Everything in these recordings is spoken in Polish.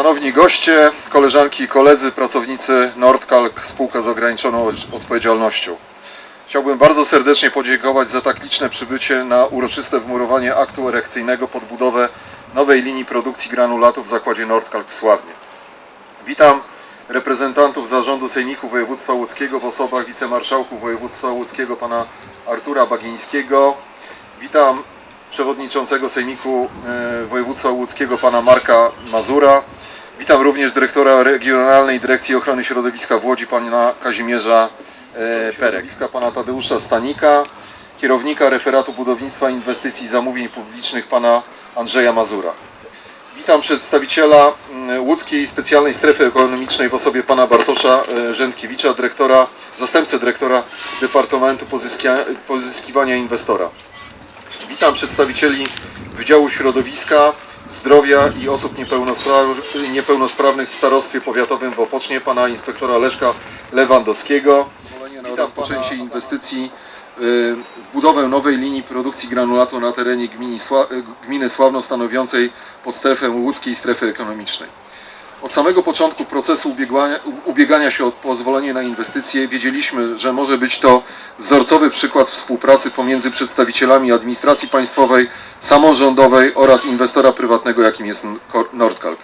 Szanowni goście, koleżanki i koledzy, pracownicy Nordkalk, spółka z ograniczoną odpowiedzialnością. Chciałbym bardzo serdecznie podziękować za tak liczne przybycie na uroczyste wmurowanie aktu erekcyjnego pod budowę nowej linii produkcji granulatów w zakładzie Nordkalk w Sławnie. Witam reprezentantów Zarządu Sejmiku Województwa Łódzkiego w osobach wicemarszałków województwa łódzkiego pana Artura Bagińskiego. Witam przewodniczącego Sejmiku e, Województwa Łódzkiego pana Marka Mazura. Witam również dyrektora Regionalnej Dyrekcji Ochrony Środowiska w Łodzi pana Kazimierza e, Perek, pana Tadeusza Stanika, kierownika referatu budownictwa inwestycji i zamówień publicznych pana Andrzeja Mazura. Witam przedstawiciela mm, łódzkiej specjalnej strefy ekonomicznej w osobie pana Bartosza e, Rzędkiewicza, dyrektora, zastępcę dyrektora Departamentu Pozyskiwania Inwestora. Witam przedstawicieli Wydziału Środowiska, Zdrowia i Osób Niepełnospra- Niepełnosprawnych w Starostwie Powiatowym w Opocznie, pana inspektora Leszka Lewandowskiego. Witam rozpoczęcie inwestycji y, w budowę nowej linii produkcji granulatu na terenie gminy, y, gminy Sławno stanowiącej podstrefę łódzkiej strefy ekonomicznej. Od samego początku procesu ubiegania, ubiegania się o pozwolenie na inwestycje wiedzieliśmy, że może być to wzorcowy przykład współpracy pomiędzy przedstawicielami administracji państwowej, samorządowej oraz inwestora prywatnego, jakim jest Nordkalk.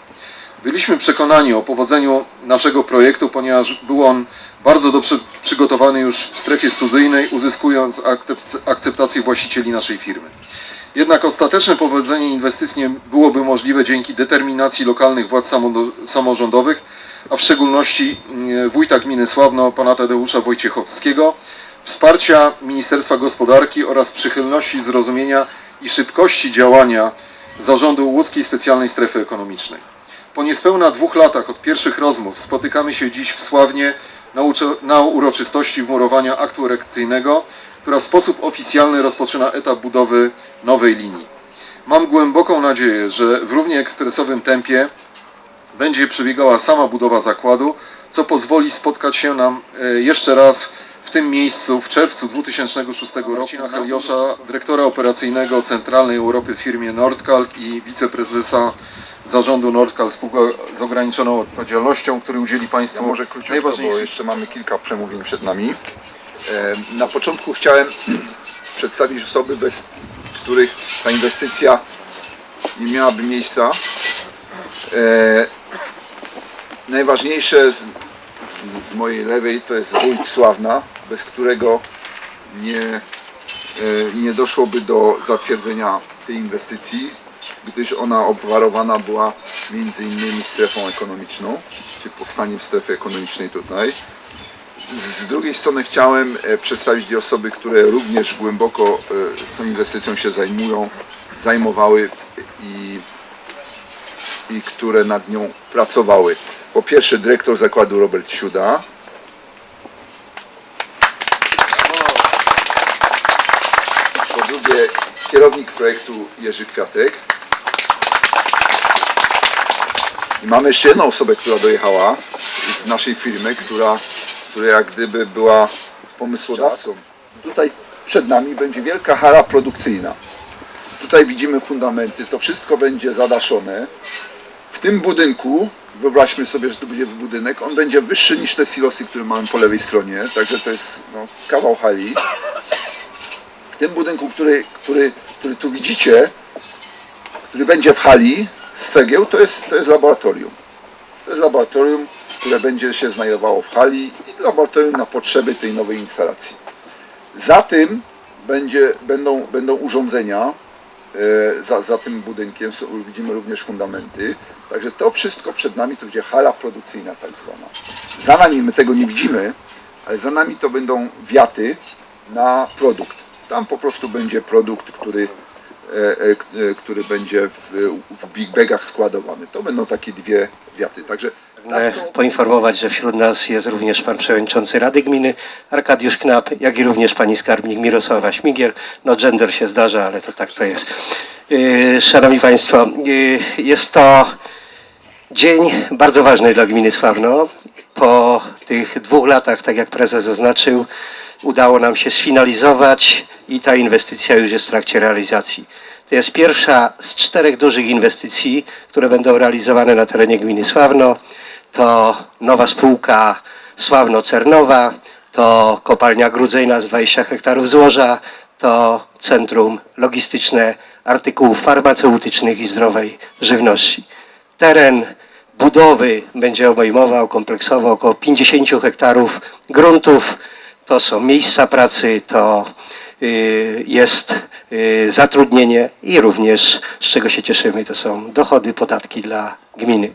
Byliśmy przekonani o powodzeniu naszego projektu, ponieważ był on bardzo dobrze przygotowany już w strefie studyjnej, uzyskując akcept- akceptację właścicieli naszej firmy. Jednak ostateczne powodzenie inwestycji byłoby możliwe dzięki determinacji lokalnych władz samo- samorządowych, a w szczególności mm, wójta gminy Sławno, pana Tadeusza Wojciechowskiego, wsparcia Ministerstwa Gospodarki oraz przychylności zrozumienia i szybkości działania Zarządu Łódzkiej Specjalnej Strefy Ekonomicznej. Po niespełna dwóch latach od pierwszych rozmów spotykamy się dziś w Sławnie na uroczystości wmurowania aktu erekcyjnego, która w sposób oficjalny rozpoczyna etap budowy nowej linii. Mam głęboką nadzieję, że w równie ekspresowym tempie będzie przebiegała sama budowa zakładu, co pozwoli spotkać się nam e, jeszcze raz w tym miejscu w czerwcu 2006 roku. Marcina Heliosza, dyrektora operacyjnego Centralnej Europy w firmie Nordkalk i wiceprezesa zarządu Nordkalk spółka z ograniczoną odpowiedzialnością, który udzieli Ja Państwu może króciutko, bo najważniejszych jeszcze mamy kilka przemówień przed nami. Na początku chciałem przedstawić osoby, bez których ta inwestycja nie miałaby miejsca. E, Najważniejsze z mojej lewej to jest wójt Sławna, bez którego nie, e, nie doszłoby do zatwierdzenia tej inwestycji, gdyż ona obwarowana była między innymi strefą ekonomiczną, czy powstaniem strefy ekonomicznej tutaj. Z- drugiej strony chciałem e, przedstawić osoby, które również głęboko e, tą inwestycją się zajmują, zajmowały i, i które nad nią pracowały. Po pierwsze dyrektor zakładu Robert Siuda. Po drugie kierownik projektu Jerzy Kwiatek. I mamy jeszcze jedną osobę, która dojechała z naszej firmy, która, która jak gdyby była pomysłodawcą. Tutaj przed nami będzie wielka hala produkcyjna. Tutaj widzimy fundamenty, to wszystko będzie zadaszone. W tym budynku, wyobraźmy sobie, że to będzie budynek, on będzie wyższy niż te silosy, które mamy po lewej stronie, także to jest no, kawał hali. W tym budynku, który, który, który tu widzicie, który będzie w hali z cegieł, to jest, to jest laboratorium. To jest laboratorium, które będzie się znajdowało w hali i laboratorium na potrzeby tej nowej instalacji. Za tym będzie, będą, będą urządzenia, e, za, za tym budynkiem widzimy również fundamenty. Także to wszystko przed nami to będzie hala produkcyjna tak zwana. Za nami my tego nie widzimy, ale za nami to będą wiaty na produkt. Tam po prostu będzie produkt, który, e, e, który będzie w, w big bagach składowany. To będą takie dwie wiaty. Także Pragnę poinformować, że wśród nas jest również pan przewodniczący Rady Gminy Arkadiusz Knap, jak i również pani skarbnik Mirosława Śmigier. No gender się zdarza, ale to tak to jest. Yy, Szanowni Państwo, yy, jest to dzień bardzo ważny dla gminy Sławno. Po tych dwóch latach, tak jak prezes zaznaczył, udało nam się sfinalizować i ta inwestycja już jest w trakcie realizacji. To jest pierwsza z czterech dużych inwestycji, które będą realizowane na terenie gminy Sławno. To nowa spółka Sławno-Cernowa, to kopalnia Grudzejna z 20 hektarów złoża, to centrum logistyczne artykułów farmaceutycznych i zdrowej żywności. Teren budowy będzie obejmował kompleksowo około 50 hektarów gruntów. To są miejsca pracy, to y, jest y, zatrudnienie i również, z czego się cieszymy, to są dochody, podatki dla gminy.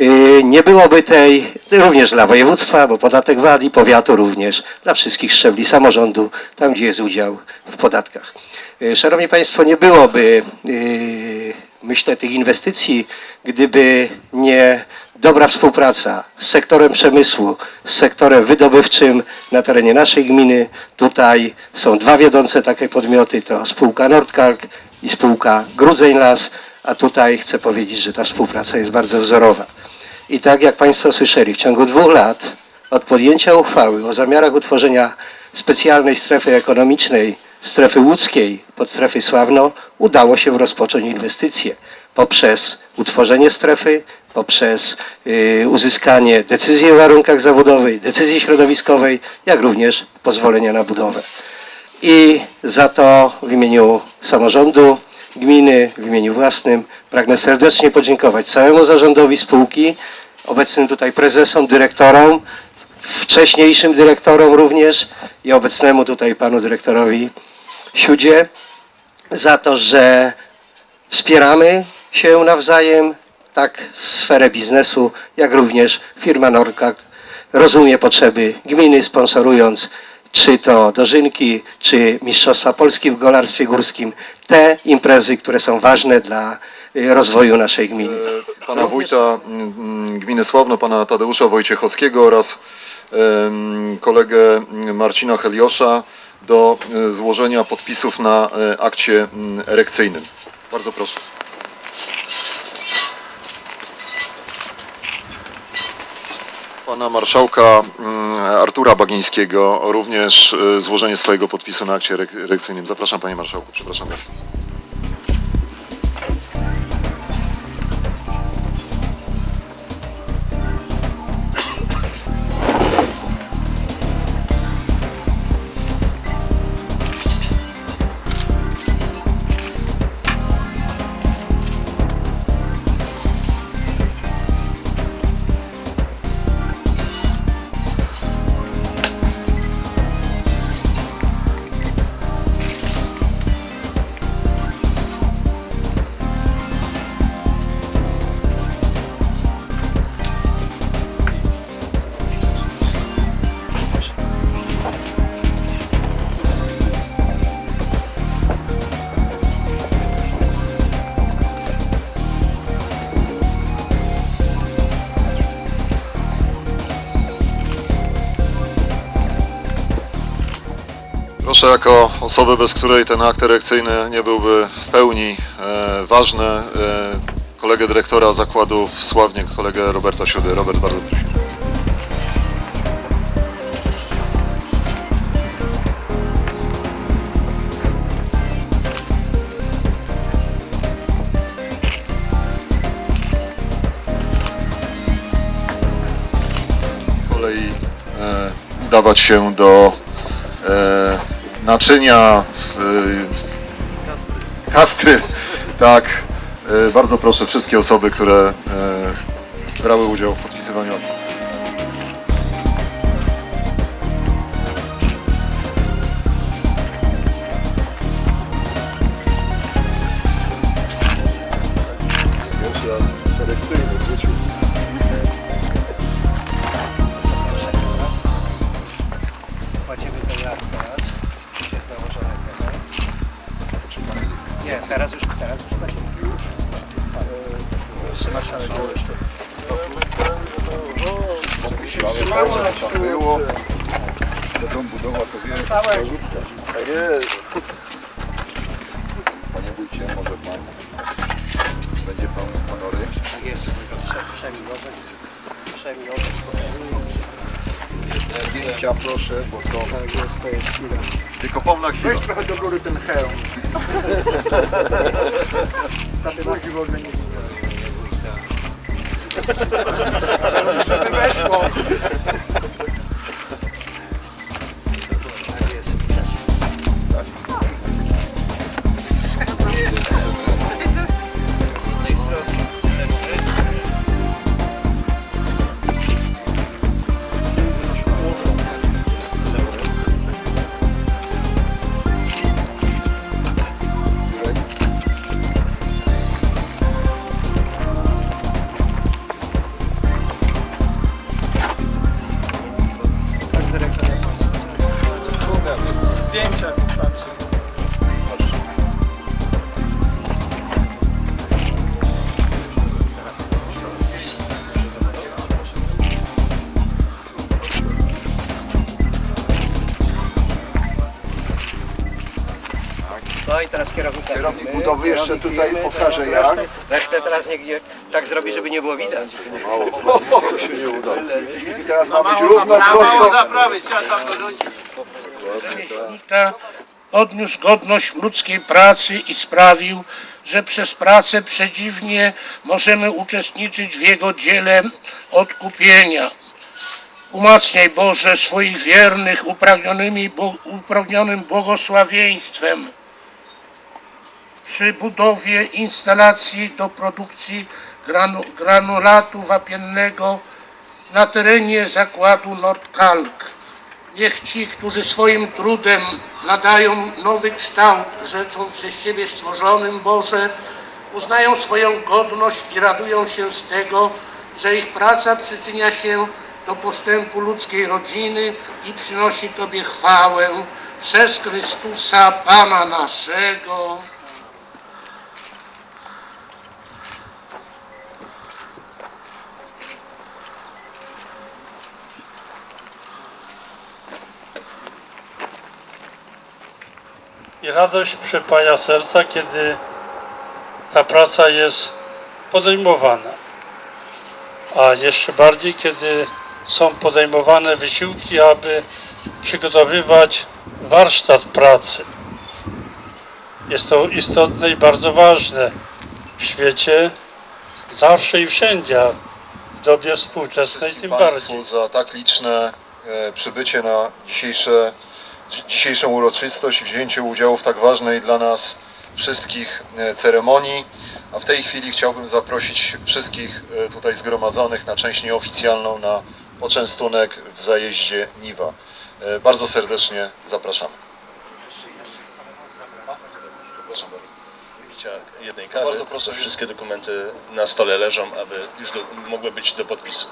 Y, Nie byłoby tej, również dla województwa, bo podatek VAT i powiatu również, dla wszystkich szczebli samorządu, tam gdzie jest udział w podatkach. Y, Szanowni Państwo, nie byłoby, y, myślę, tych inwestycji, gdyby nie dobra współpraca z sektorem przemysłu, z sektorem wydobywczym na terenie naszej gminy. Tutaj są dwa wiodące takie podmioty, to spółka Nordkalk i spółka Grudzeń Las, a tutaj chcę powiedzieć, że ta współpraca jest bardzo wzorowa. I tak jak Państwo słyszeli, w ciągu dwóch lat od podjęcia uchwały o zamiarach utworzenia specjalnej strefy ekonomicznej, strefy łódzkiej pod strefy Sławno, udało się rozpocząć inwestycje poprzez utworzenie strefy, poprzez y, uzyskanie decyzji o warunkach zawodowej, decyzji środowiskowej, jak również pozwolenia na budowę. I za to w imieniu samorządu gminy, w imieniu własnym. Pragnę serdecznie podziękować całemu zarządowi spółki, obecnym tutaj prezesom, dyrektorom, wcześniejszym dyrektorom również i obecnemu tutaj panu dyrektorowi Siudzie za to, że wspieramy się nawzajem, tak sferę biznesu, jak również firma Norka rozumie potrzeby gminy, sponsorując czy to dożynki, czy Mistrzostwa Polski w golarstwie górskim, te imprezy, które są ważne dla y, rozwoju naszej gminy. E, pana wójta mm, mm, gminy Sławno, pana Tadeusza Wojciechowskiego oraz kolegę Marcina Heliosza do e, złożenia podpisów na e, akcie mm, erekcyjnym. Bardzo proszę. Pana marszałka mm, Artura Bagińskiego również e, złożenie swojego podpisu na akcie erek- erekcyjnym. Zapraszam panie marszałku, przepraszam bardzo. Proszę jako osobę, bez której ten akt erekcyjny nie byłby w pełni e, ważny, e, kolegę dyrektora zakładu w Sławnie, kolegę Roberta Siudy. Robert, bardzo proszę. Z kolei e, udawać się do e, naczynia e, kastry. Tak. E, bardzo proszę wszystkie osoby, które e, brały udział w podpisywaniu Zdjęcia proszę, bo to... Tak jest, to jest chwila. Tylko pomna chwila. Weź trochę do góry ten hełm. Taty nogi w ogóle nie widać. Żeby weszło. No i teraz kierownik. Kierownik budowy jeszcze Kierownik tutaj wiemy, pokaże teraz jak. resztę- Resztę teraz niech nie, tak zrobi, żeby nie było widać. To się nie uda. I teraz ma być równo, prosto. zaprawy, trzeba tam dorzucić. rzemieślnika odniósł godność ludzkiej pracy i sprawił, że przez pracę przedziwnie możemy uczestniczyć w Jego dziele odkupienia. Umacniaj Boże swoich wiernych upragnionymi, bo, upragnionym błogosławieństwem przy budowie instalacji do produkcji granu, granulatu wapiennego na terenie zakładu Nordkalk. Niech ci, którzy swoim trudem nadają nowy kształt rzeczom przez Ciebie stworzonym, Boże, uznają swoją godność i radują się z tego, że ich praca przyczynia się do postępu ludzkiej rodziny i przynosi Tobie chwałę przez Chrystusa Pana naszego. I radość przypaja serca, kiedy ta praca jest podejmowana. A jeszcze bardziej, kiedy są podejmowane wysiłki, aby przygotowywać warsztat pracy. Jest to istotne i bardzo ważne w świecie, zawsze i wszędzie, a w dobie współczesnej Wszystkim tym Państwu bardziej. za tak liczne e, przybycie na dzisiejsze, dzi- dzisiejszą uroczystość wzięcie udziału w tak ważnej dla nas wszystkich e, ceremonii. A w tej chwili chciałbym zaprosić wszystkich e, tutaj zgromadzonych na część nieoficjalną na poczęstunek w zajeździe Niwa. E, Bardzo serdecznie zapraszamy. Proszę bardzo. Jednej Bardzo kawy. proszę. Wszystkie dokumenty na stole leżą, aby już do, mogły być do podpisu.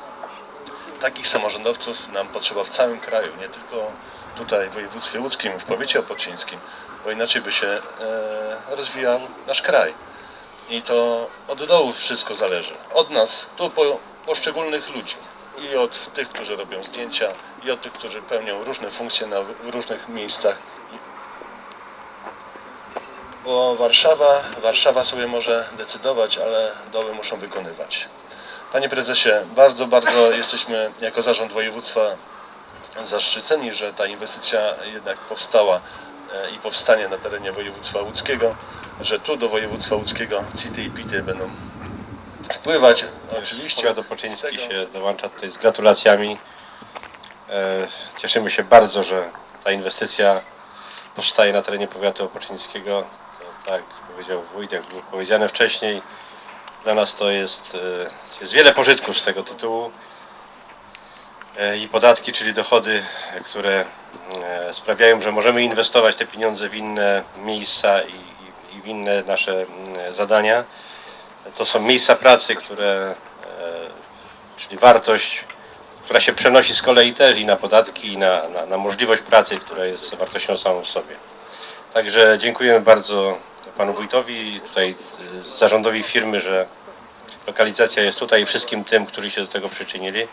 Takich samorządowców nam potrzeba w całym kraju, nie tylko tutaj w województwie łódzkim, w powiecie opocińskim, bo inaczej by się e, rozwijał nasz kraj. I to od dołu wszystko zależy. Od nas, tu po poszczególnych ludzi. I od tych, którzy robią zdjęcia, i od tych, którzy pełnią różne funkcje na w różnych miejscach bo Warszawa, Warszawa sobie może decydować, ale doły muszą wykonywać. Panie prezesie, bardzo, bardzo jesteśmy jako zarząd województwa zaszczyceni, że ta inwestycja jednak powstała e, i powstanie na terenie województwa łódzkiego, że tu do województwa łódzkiego CITY i PITY będą wpływać. Oczywiście Powiat Opoczyński się dołącza tutaj z gratulacjami. E, Cieszymy się bardzo, że ta inwestycja powstaje na terenie powiatu opoczyńskiego. To, tak powiedział wójt, jak było powiedziane wcześniej, dla nas to jest, e, jest wiele pożytków z tego tytułu. E, I podatki, czyli dochody, które e, sprawiają, że możemy inwestować te pieniądze w inne miejsca i, w inne nasze zadania. To są miejsca pracy, które, e, czyli wartość, która się przenosi z kolei też i na podatki, i na, na, na możliwość pracy, która jest wartością samą w sobie. Także dziękujemy bardzo panu wójtowi tutaj zarządowi firmy, że lokalizacja jest tutaj i wszystkim tym, którzy się do tego przyczynili.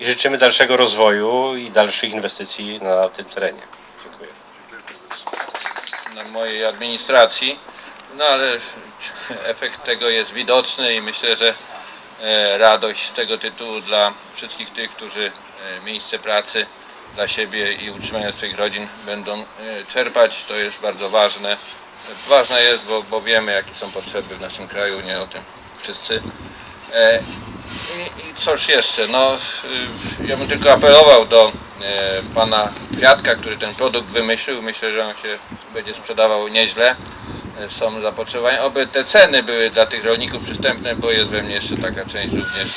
I życzymy dalszego rozwoju i dalszych inwestycji na tym terenie. Dziękuję. na mojej administracji, no ale efekt tego jest widoczny i myślę, że e, radość z tego tytułu dla wszystkich tych, którzy e, miejsce pracy dla siebie i utrzymania swoich rodzin będą e, czerpać. To jest bardzo ważne. Ważne jest, bo, bo wiemy jakie są potrzeby w naszym kraju, nie o tym wszyscy. E, I, I cóż jeszcze, no y, ja bym tylko apelował do e, pana Kwiatka, który ten produkt wymyślił. Myślę, że on się będzie sprzedawał nieźle. E, Są zapotrzebowania. Oby te ceny były dla tych rolników przystępne, bo jest we mnie jeszcze taka część również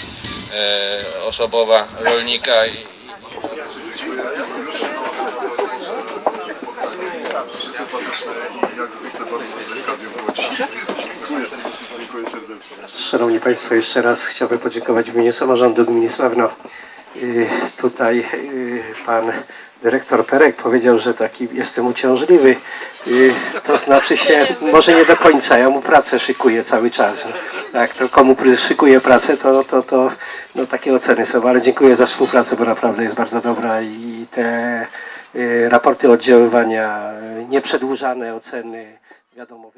e, osobowa rolnika i, i Serdecznie. Szanowni Państwo, jeszcze raz chciałbym podziękować w imieniu samorządu gminy Sławno. Y, Tutaj y, pan dyrektor Perek powiedział, że taki jestem uciążliwy. Y, To znaczy się, może nie do końca, ja mu pracę szykuję cały czas. Jak to komu szykuję pracę, to, to, to no, takie oceny są, ale dziękuję za współpracę, bo naprawdę jest bardzo dobra i te raporty oddziaływania, nieprzedłużane oceny, wiadomo.